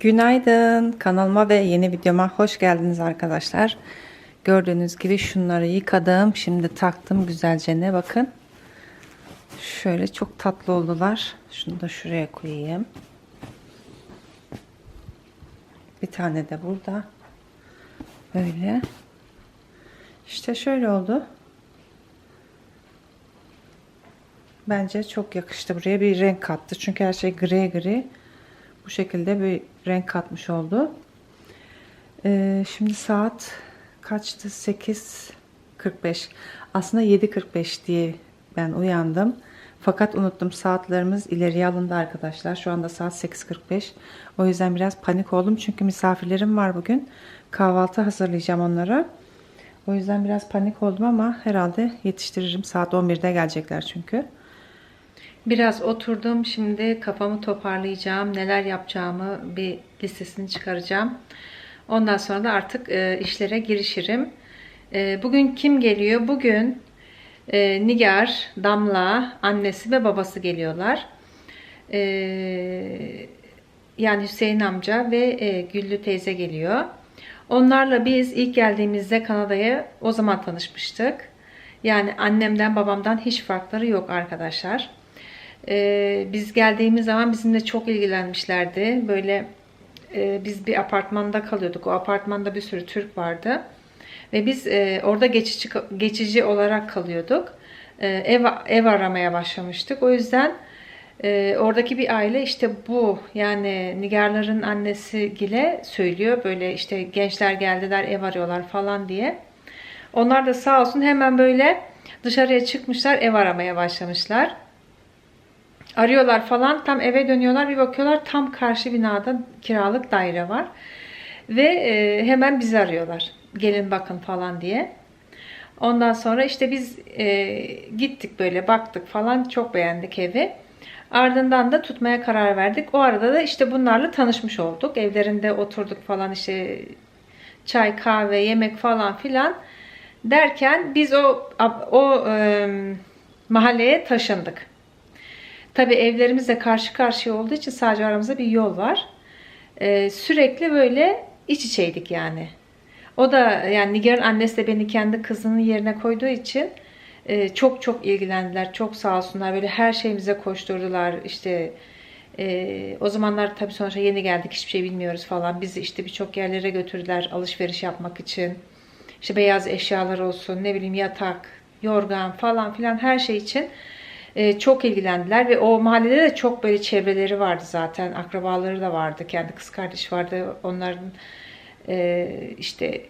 Günaydın kanalıma ve yeni videoma hoş geldiniz arkadaşlar. Gördüğünüz gibi şunları yıkadım. Şimdi taktım güzelce ne bakın. Şöyle çok tatlı oldular. Şunu da şuraya koyayım. Bir tane de burada. Böyle. İşte şöyle oldu. Bence çok yakıştı buraya bir renk kattı. Çünkü her şey gri gri. Bu şekilde bir renk katmış oldu. Ee, şimdi saat kaçtı? 8.45. Aslında 7.45 diye ben uyandım. Fakat unuttum saatlerimiz ileriye alındı arkadaşlar. Şu anda saat 8.45. O yüzden biraz panik oldum. Çünkü misafirlerim var bugün. Kahvaltı hazırlayacağım onlara. O yüzden biraz panik oldum ama herhalde yetiştiririm. Saat 11'de gelecekler çünkü. Biraz oturdum. Şimdi kafamı toparlayacağım. Neler yapacağımı bir listesini çıkaracağım. Ondan sonra da artık e, işlere girişirim. E, bugün kim geliyor? Bugün e, Nigar, Damla, annesi ve babası geliyorlar. E, yani Hüseyin amca ve e, Güllü teyze geliyor. Onlarla biz ilk geldiğimizde Kanada'ya o zaman tanışmıştık. Yani annemden babamdan hiç farkları yok arkadaşlar. Ee, biz geldiğimiz zaman bizimle çok ilgilenmişlerdi. Böyle e, biz bir apartmanda kalıyorduk. O apartmanda bir sürü Türk vardı. Ve biz e, orada geçici geçici olarak kalıyorduk. E, ev ev aramaya başlamıştık. O yüzden e, oradaki bir aile işte bu yani Nigarların annesi Gile söylüyor. Böyle işte gençler geldiler ev arıyorlar falan diye. Onlar da sağ olsun hemen böyle dışarıya çıkmışlar ev aramaya başlamışlar arıyorlar falan. Tam eve dönüyorlar bir bakıyorlar tam karşı binada kiralık daire var. Ve e, hemen bizi arıyorlar. Gelin bakın falan diye. Ondan sonra işte biz e, gittik böyle baktık falan çok beğendik evi. Ardından da tutmaya karar verdik. O arada da işte bunlarla tanışmış olduk. Evlerinde oturduk falan işte çay, kahve, yemek falan filan derken biz o o e, mahalleye taşındık. Tabi evlerimizle karşı karşıya olduğu için sadece aramızda bir yol var. Ee, sürekli böyle iç içeydik yani. O da yani Nigar'ın annesi de beni kendi kızının yerine koyduğu için e, çok çok ilgilendiler. Çok sağ olsunlar. Böyle her şeyimize koşturdular. İşte e, o zamanlar tabii sonuçta yeni geldik. Hiçbir şey bilmiyoruz falan. Bizi işte birçok yerlere götürdüler alışveriş yapmak için. İşte beyaz eşyalar olsun, ne bileyim yatak, yorgan falan filan her şey için e, çok ilgilendiler ve o mahallede de çok böyle çevreleri vardı zaten. Akrabaları da vardı. Kendi kız kardeş vardı. Onların e, işte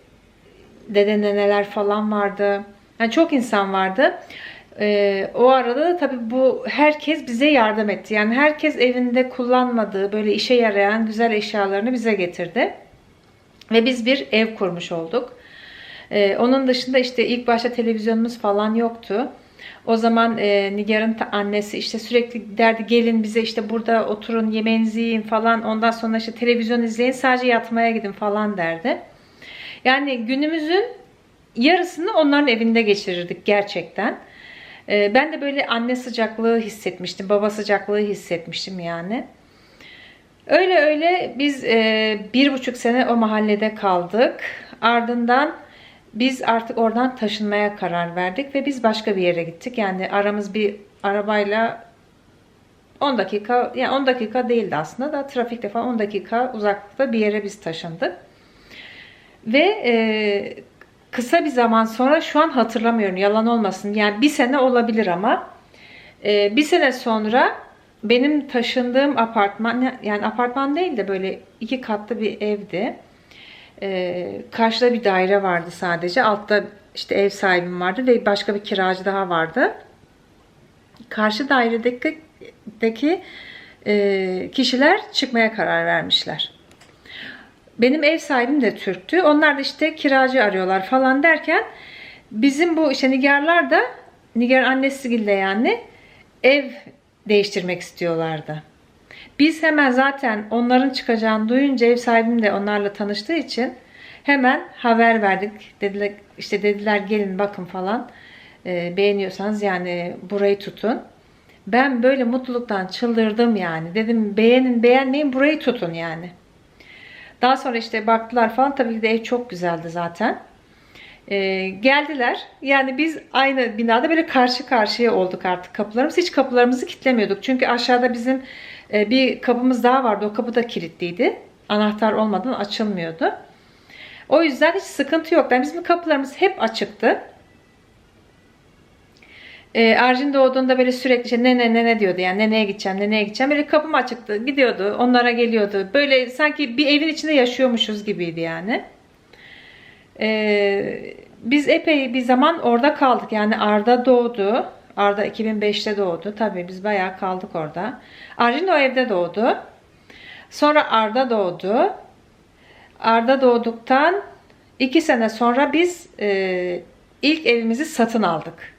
dede neneler falan vardı. Yani çok insan vardı. E, o arada da tabii bu herkes bize yardım etti. Yani herkes evinde kullanmadığı böyle işe yarayan güzel eşyalarını bize getirdi. Ve biz bir ev kurmuş olduk. Ee, onun dışında işte ilk başta televizyonumuz falan yoktu. O zaman e, Nigar'ın annesi işte sürekli derdi gelin bize işte burada oturun yemeğinizi yiyin falan. Ondan sonra işte televizyon izleyin sadece yatmaya gidin falan derdi. Yani günümüzün yarısını onların evinde geçirirdik gerçekten. E, ben de böyle anne sıcaklığı hissetmiştim. Baba sıcaklığı hissetmiştim yani. Öyle öyle biz e, bir buçuk sene o mahallede kaldık. Ardından biz artık oradan taşınmaya karar verdik ve biz başka bir yere gittik. Yani aramız bir arabayla 10 dakika, yani 10 dakika değildi aslında da trafikte falan 10 dakika uzaklıkta bir yere biz taşındık. Ve e, kısa bir zaman sonra şu an hatırlamıyorum yalan olmasın. Yani bir sene olabilir ama e, bir sene sonra benim taşındığım apartman yani apartman değil de böyle iki katlı bir evdi. Ee, karşıda bir daire vardı sadece. Altta işte ev sahibim vardı ve başka bir kiracı daha vardı. Karşı dairedeki deki, e, kişiler çıkmaya karar vermişler. Benim ev sahibim de Türktü. Onlar da işte kiracı arıyorlar falan derken bizim bu işte Nigarlar da Nigar annesi de yani ev değiştirmek istiyorlardı. Biz hemen zaten onların çıkacağını duyunca ev sahibim de onlarla tanıştığı için hemen haber verdik. Dediler işte dediler gelin bakın falan. E, beğeniyorsanız yani burayı tutun. Ben böyle mutluluktan çıldırdım yani. Dedim beğenin beğenmeyin burayı tutun yani. Daha sonra işte baktılar falan. Tabii ki de ev çok güzeldi zaten. Ee, geldiler. Yani biz aynı binada böyle karşı karşıya olduk artık kapılarımız. Hiç kapılarımızı kilitlemiyorduk. Çünkü aşağıda bizim e, bir kapımız daha vardı. O kapı da kilitliydi. Anahtar olmadan açılmıyordu. O yüzden hiç sıkıntı yok. Yani bizim kapılarımız hep açıktı. E, Arjin doğduğunda böyle sürekli işte nene nene diyordu yani neneye gideceğim neneye gideceğim. Böyle kapım açıktı gidiyordu onlara geliyordu. Böyle sanki bir evin içinde yaşıyormuşuz gibiydi yani. E, biz epey bir zaman orada kaldık. Yani Arda doğdu. Arda 2005'te doğdu. Tabii biz bayağı kaldık orada. Arjin o evde doğdu. Sonra Arda doğdu. Arda doğduktan iki sene sonra biz e, ilk evimizi satın aldık.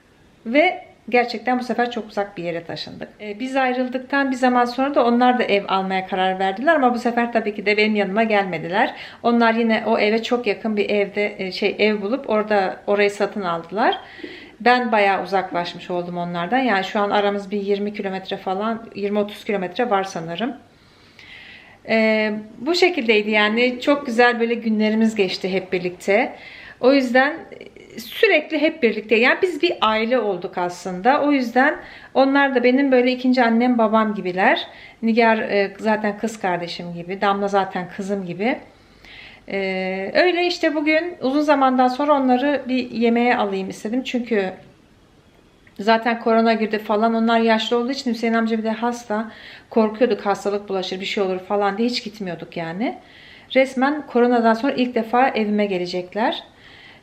Ve gerçekten bu sefer çok uzak bir yere taşındık. E, biz ayrıldıktan bir zaman sonra da onlar da ev almaya karar verdiler ama bu sefer tabii ki de benim yanıma gelmediler. Onlar yine o eve çok yakın bir evde e, şey ev bulup orada orayı satın aldılar. Ben bayağı uzaklaşmış oldum onlardan. Yani şu an aramız bir 20 kilometre falan 20-30 kilometre var sanırım. Ee, bu şekildeydi yani çok güzel böyle günlerimiz geçti hep birlikte. O yüzden sürekli hep birlikte yani biz bir aile olduk aslında. O yüzden onlar da benim böyle ikinci annem babam gibiler. Nigar e, zaten kız kardeşim gibi. Damla zaten kızım gibi. Ee, öyle işte bugün uzun zamandan sonra onları bir yemeğe alayım istedim. Çünkü Zaten korona girdi falan. Onlar yaşlı olduğu için Hüseyin amca bir de hasta. Korkuyorduk hastalık bulaşır bir şey olur falan diye hiç gitmiyorduk yani. Resmen koronadan sonra ilk defa evime gelecekler.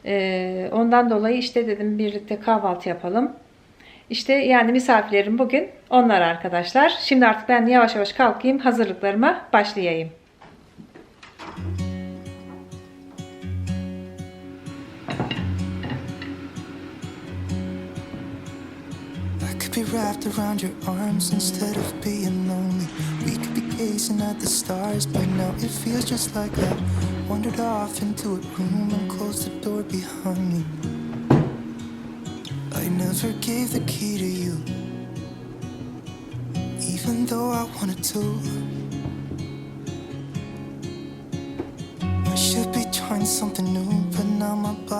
Ee, ondan dolayı işte dedim birlikte kahvaltı yapalım. İşte yani misafirlerim bugün onlar arkadaşlar. Şimdi artık ben yavaş yavaş kalkayım hazırlıklarıma başlayayım. I be wrapped around your arms instead of being lonely. We could be gazing at the stars, but now it feels just like I wandered off into a room and closed the door behind me. I never gave the key to you, even though I wanted to. I should be trying something new,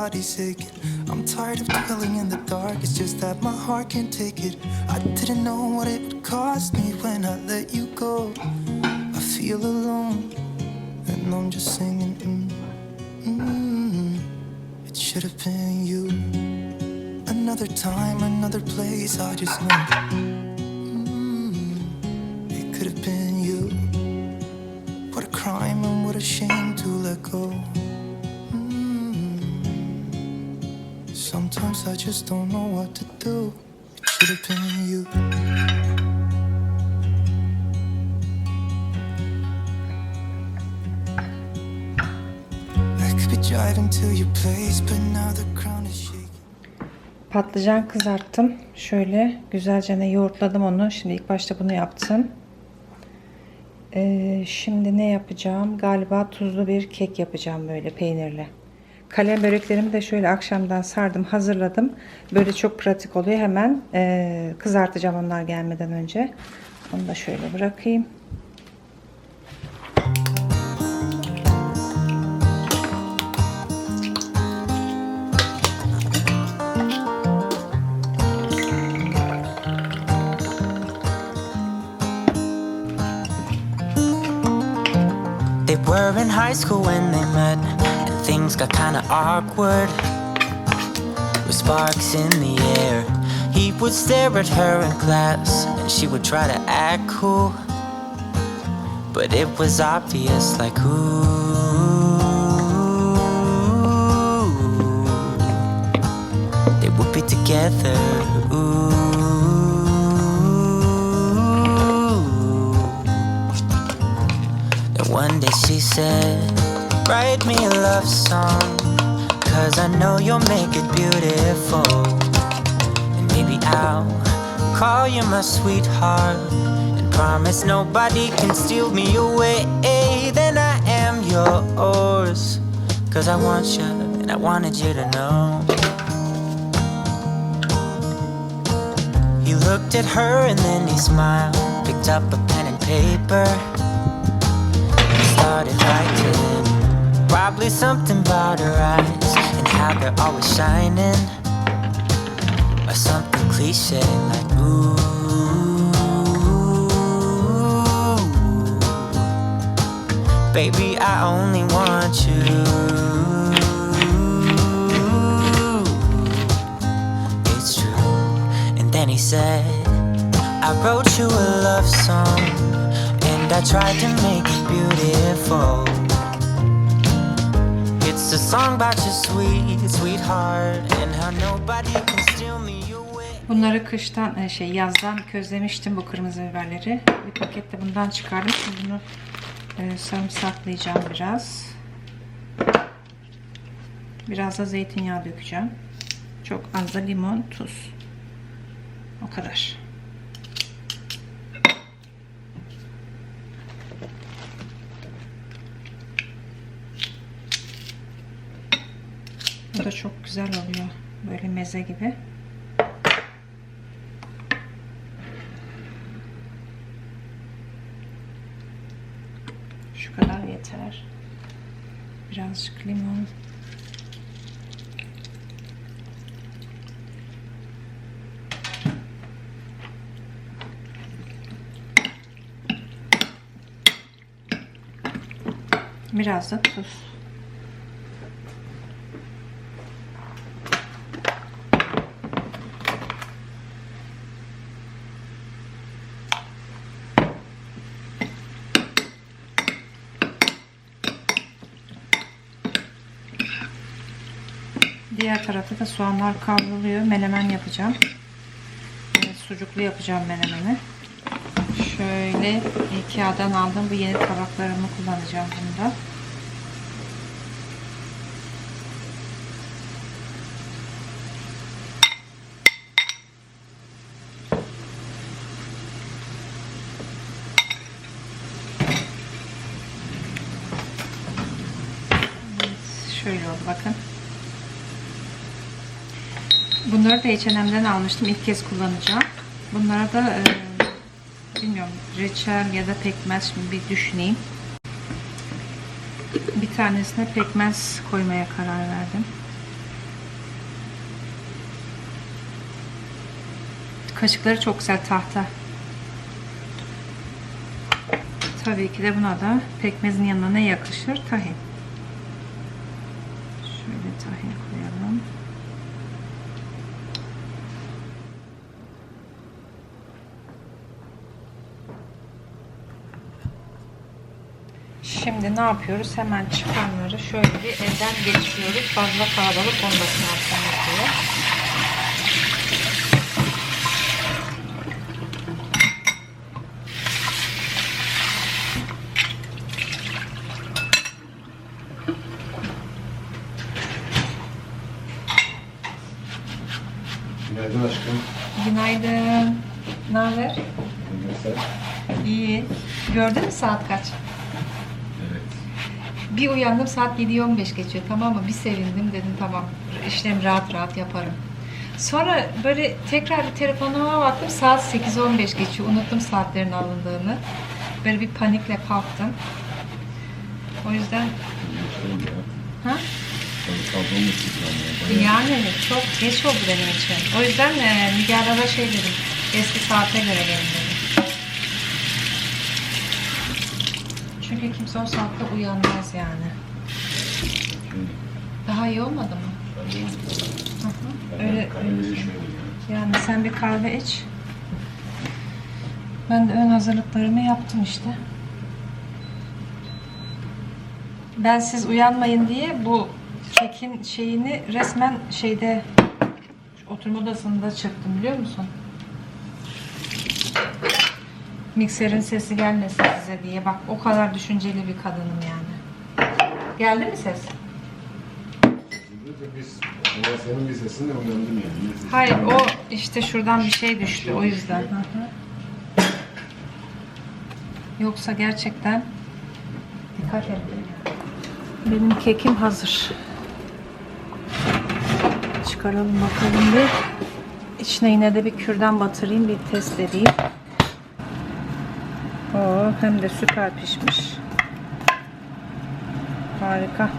body's aching. I'm tired of dwelling in the dark, it's just that my heart can't take it. I didn't know what it would cost me when I let you go. I feel alone, and I'm just singing. Mm, mm, it should have been you. Another time, another place, I just know. Mm, it could have been you. What a crime and what a shame to let go. I just don't know what to do. Should have been you. I could be driving to your place, but now the ground is shaking. Patlıcan kızarttım. Şöyle güzelce ne yoğurtladım onu. Şimdi ilk başta bunu yaptım. Ee, şimdi ne yapacağım? Galiba tuzlu bir kek yapacağım böyle peynirli. Kalem böreklerimi de şöyle akşamdan sardım, hazırladım. Böyle çok pratik oluyor. Hemen e, kızartacağım onlar gelmeden önce. Onu da şöyle bırakayım. They were in high school when they met, things got kinda awkward. With sparks in the air, he would stare at her in class, and she would try to act cool. But it was obvious, like, ooh, they would be together, ooh. And one day she said, Write me a love song, cause I know you'll make it beautiful. And maybe I'll call you my sweetheart, and promise nobody can steal me away. Then I am yours, cause I want you, and I wanted you to know. He looked at her and then he smiled, picked up a pen and paper and started writing. Probably something about her eyes and how they're always shining. Or something cliche like ooh. Baby, I only want you. It's true. And then he said, I wrote you a love song, and I tried to make it beautiful. It's a song about your sweet, sweetheart, and how nobody can steal me away. Bunları kıştan e, şey yazdan közlemiştim bu kırmızı biberleri. Bir paket de bundan çıkardım. Şimdi bunu e, sarımsaklayacağım biraz. Biraz da zeytinyağı dökeceğim. Çok az da limon, tuz. O kadar. Bu da çok güzel oluyor. Böyle meze gibi. Şu kadar yeter. Birazcık limon. Biraz da tuz. Diğer tarafta da soğanlar kavruluyor. Menemen yapacağım. Evet, sucuklu yapacağım menemeni. Şöyle Ikea'dan aldım. Bu yeni tabaklarımı kullanacağım bunda. Şöyle oldu bakın. Bunları da H&M'den almıştım. İlk kez kullanacağım. Bunlara da e, bilmiyorum reçel ya da pekmez şimdi bir düşüneyim. Bir tanesine pekmez koymaya karar verdim. Kaşıkları çok güzel tahta. Tabii ki de buna da pekmezin yanına ne yakışır? Tahin. Şöyle tahin koyalım. Şimdi ne yapıyoruz? Hemen çıkanları şöyle bir elden geçiriyoruz. Fazla kalabalık olmasın aslında diye. Günaydın aşkım. Günaydın. Ne haber? İyi. Gördün mü saat kaç? Bir uyandım saat 7.15 geçiyor tamam mı? Bir sevindim dedim tamam işlem rahat rahat yaparım. Sonra böyle tekrar bir telefonuma baktım saat 8.15 geçiyor. Unuttum saatlerin alındığını. Böyle bir panikle kalktım. O yüzden ha? Yani çok geç oldu benim için. O yüzden e, Müge şey dedim. Eski saate göre gelin dedim. Çünkü kimse o saatte uyanmaz yani. Daha iyi olmadı mı? Hı hı. Öyle, yani sen bir kahve iç. Ben de ön hazırlıklarımı yaptım işte. Ben siz uyanmayın diye bu kekin şeyini resmen şeyde oturma odasında çırptım biliyor musun? Mikserin sesi gelmesin size diye. Bak o kadar düşünceli bir kadınım yani. Geldi mi ses? Biz, ama senin bir sesinle uyandım yani. Bir sesin- Hayır o işte şuradan bir şey düştü o yüzden. Hı hı. Yoksa gerçekten dikkat et. Benim kekim hazır. Çıkaralım bakalım bir. İçine yine de bir kürdan batırayım bir test edeyim. Hem de süper pişmiş. Harika.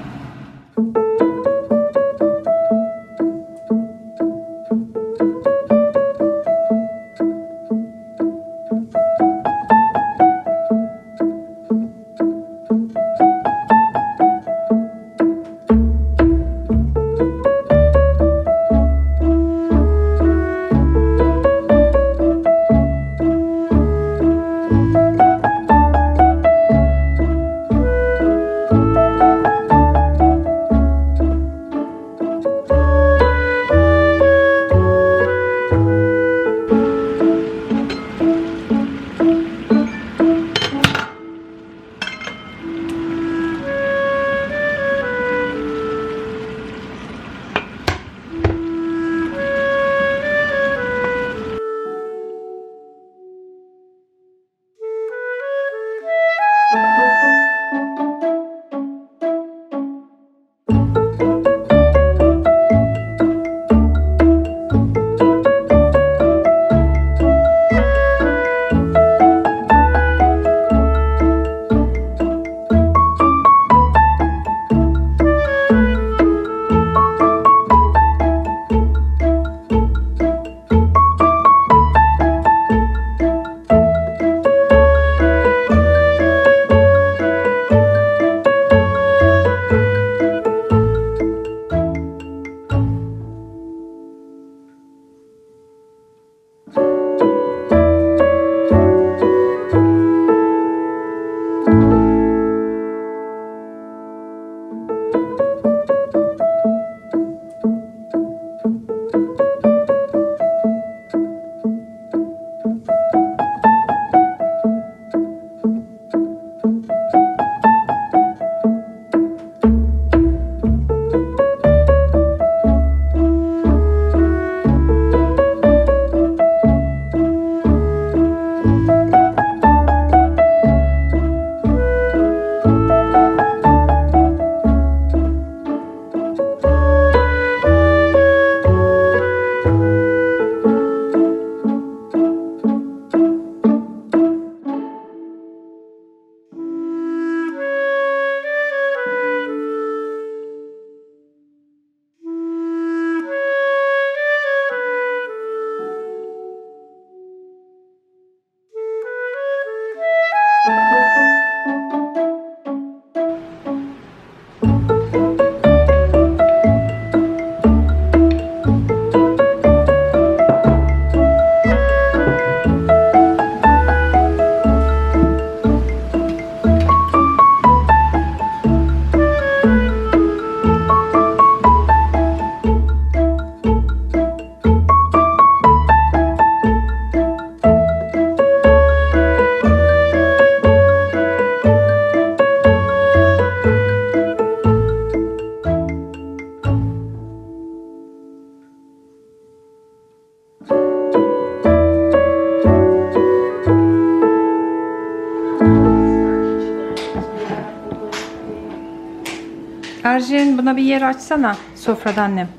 Bir yer açsana sofrada annem.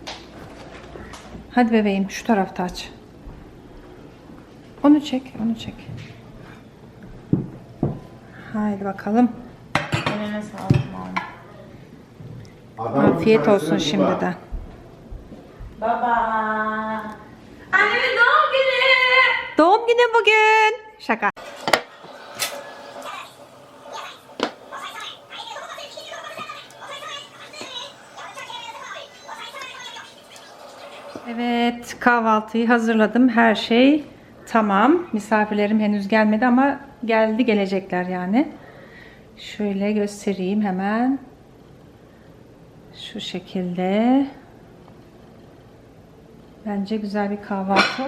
Hadi bebeğim şu tarafta aç. Onu çek, onu çek. Haydi bakalım. Eline sağlık mama. Afiyet olsun şimdiden. Baba. Annemin doğum günü. Doğum günü bugün. Şaka. Evet, kahvaltıyı hazırladım. Her şey tamam. Misafirlerim henüz gelmedi ama geldi gelecekler yani. Şöyle göstereyim hemen. Şu şekilde. Bence güzel bir kahvaltı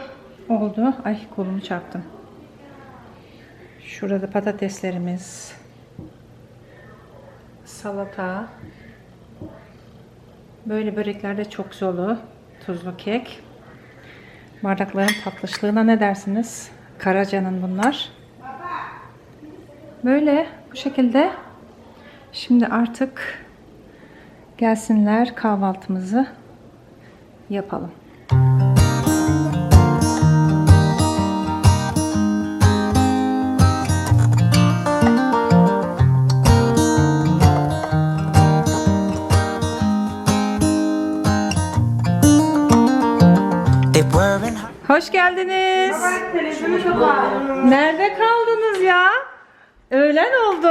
oldu. Ay kolumu çarptım. Şurada patateslerimiz. Salata. Böyle börekler de çok olur. Tuzlu kek. Bardakların tatlışlığına ne dersiniz? Karaca'nın bunlar. Böyle bu şekilde. Şimdi artık gelsinler kahvaltımızı yapalım. Hoş geldiniz. Nerede kaldınız ya? Öğlen oldu.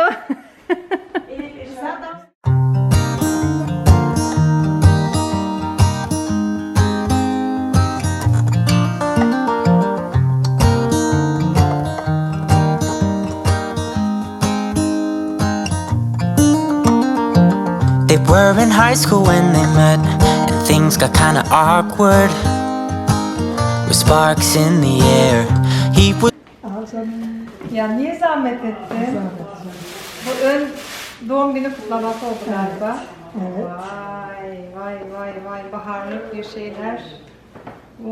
They were in high school when they met, and things got kinda awkward. With sparks in the air, he would. ya niye zahmet ettin? Bu ön doğum günü kutlaması oldu galiba. Evet. Vay vay vay vay baharlık bir şeyler.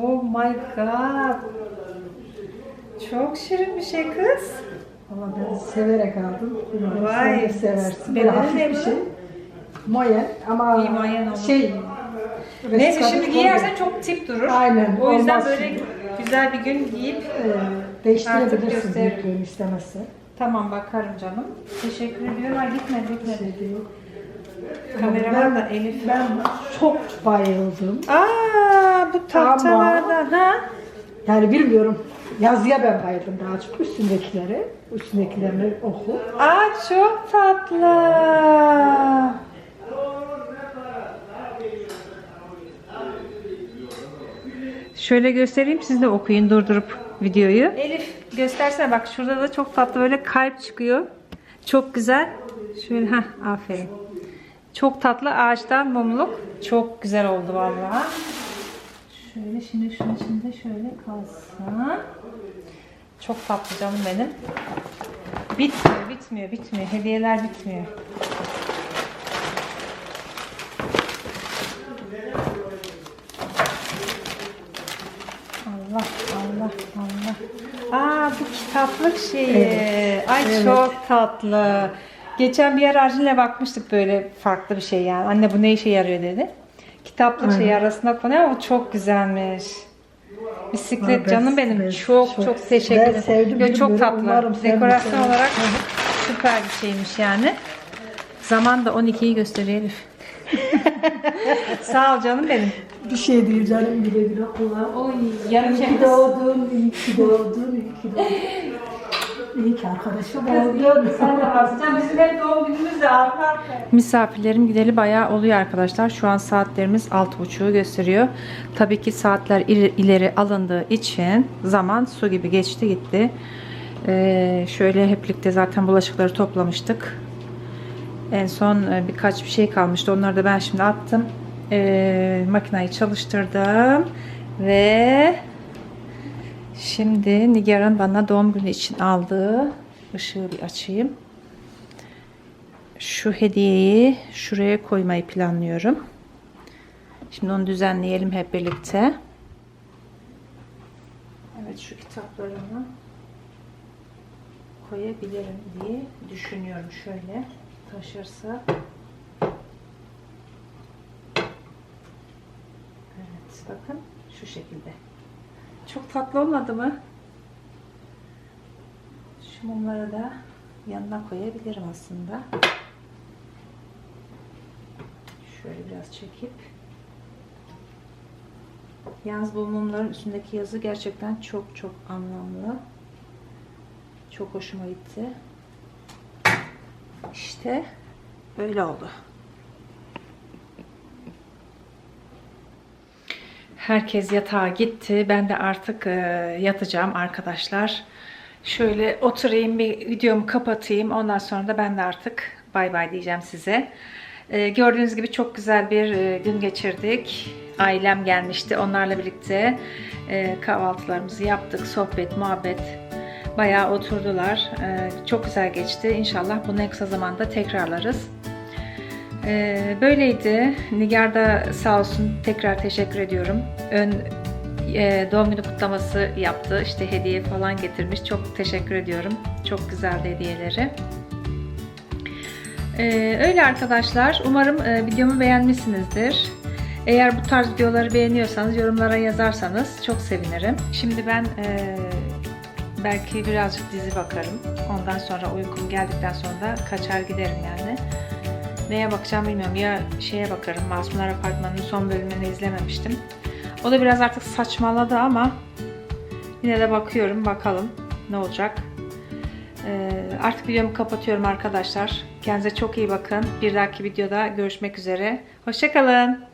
Oh my god. Çok şirin bir şey kız. Ama ben severek aldım. Umarım Vay, sen de seversin. Böyle hafif de bir bu. şey. Moyen ama İyi, moyen olur. şey... Neyse şimdi giyersen çok tip durur. Aynen, O yüzden olmaz böyle güzel bir gün giyip Ee, Artık değiştirebilirsin göster- büyüklüğünü istemezse. tamam bakarım canım. Teşekkür ediyorum. Ay gitmedi gitmedi. Ben, Kameraman da Elif. ben çok bayıldım. Aa bu tahtalardan ha? Yani bilmiyorum. Yazıya ben bayıldım daha çok üstündekileri. Üstündekilerini oku. Aa çok tatlı. Şöyle göstereyim siz de okuyun durdurup videoyu. Elif göstersene bak şurada da çok tatlı böyle kalp çıkıyor. Çok güzel. Şöyle ha aferin. Çok tatlı ağaçtan mumluk. Çok güzel oldu vallahi. Şöyle şimdi şunun içinde şöyle kalsın. Çok tatlı canım benim. Bitmiyor, bitmiyor, bitmiyor. Hediyeler bitmiyor. Allah, Allah, Allah. Aa bu kitaplık şeyi. Ay çok tatlı. Geçen bir yer Arjin'le bakmıştık böyle farklı bir şey yani. Anne bu ne işe yarıyor dedi. Kitaplık şeyi arasına konuyor ama çok güzelmiş. Bisiklet ben- canım benim. ben çok çok, çok- teşekkür ederim. sevdim, Yo, çok tatlı. Umarım Dekorasyon olarak süper bir şeymiş yani. Zaman da 12'yi gösteriyor Elif. Sağ ol canım benim. Bir şey değil canım güle güle kullan. Oy yarım İyi ki doğdun, iyi ki doğdun, iyi ki doğdun. İyi ki arkadaşım oldun. Sen de varsın. Sen bizim hep doğum günümüz de arka arkaya. Misafirlerim gideli bayağı oluyor arkadaşlar. Şu an saatlerimiz 6.30'u gösteriyor. Tabii ki saatler ileri, ileri alındığı için zaman su gibi geçti gitti. Ee, şöyle hep birlikte zaten bulaşıkları toplamıştık. En son e, birkaç bir şey kalmıştı. Onları da ben şimdi attım. Ee, makineyi çalıştırdım. Ve Şimdi Nigar'ın bana doğum günü için aldığı ışığı bir açayım. Şu hediyeyi şuraya koymayı planlıyorum. Şimdi onu düzenleyelim hep birlikte. Evet şu kitaplarımı koyabilirim diye düşünüyorum şöyle taşırsa Evet bakın şu şekilde. Çok tatlı olmadı mı? Şu mumları da yanına koyabilirim aslında. Şöyle biraz çekip Yalnız bu mumların üstündeki yazı gerçekten çok çok anlamlı. Çok hoşuma gitti. İşte böyle oldu. Herkes yatağa gitti. Ben de artık e, yatacağım arkadaşlar. Şöyle oturayım bir videomu kapatayım. Ondan sonra da ben de artık bay bay diyeceğim size. E, gördüğünüz gibi çok güzel bir e, gün geçirdik. Ailem gelmişti. Onlarla birlikte kahvaltılarımızı yaptık. Sohbet, muhabbet. Bayağı oturdular. E, çok güzel geçti. İnşallah bunu en kısa zamanda tekrarlarız. Ee, böyleydi. Nigar da sağ olsun tekrar teşekkür ediyorum. Ön e, doğum günü kutlaması yaptı. İşte hediye falan getirmiş. Çok teşekkür ediyorum. Çok güzeldi hediyeleri. Ee, öyle arkadaşlar. Umarım e, videomu beğenmişsinizdir. Eğer bu tarz videoları beğeniyorsanız yorumlara yazarsanız çok sevinirim. Şimdi ben e, belki birazcık dizi bakarım. Ondan sonra uykum geldikten sonra da kaçar giderim yani. Neye bakacağım bilmiyorum. Ya şeye bakarım. Masumlar Apartmanı'nın son bölümünü izlememiştim. O da biraz artık saçmaladı ama yine de bakıyorum. Bakalım ne olacak. Ee, artık videomu kapatıyorum arkadaşlar. Kendinize çok iyi bakın. Bir dahaki videoda görüşmek üzere. Hoşçakalın.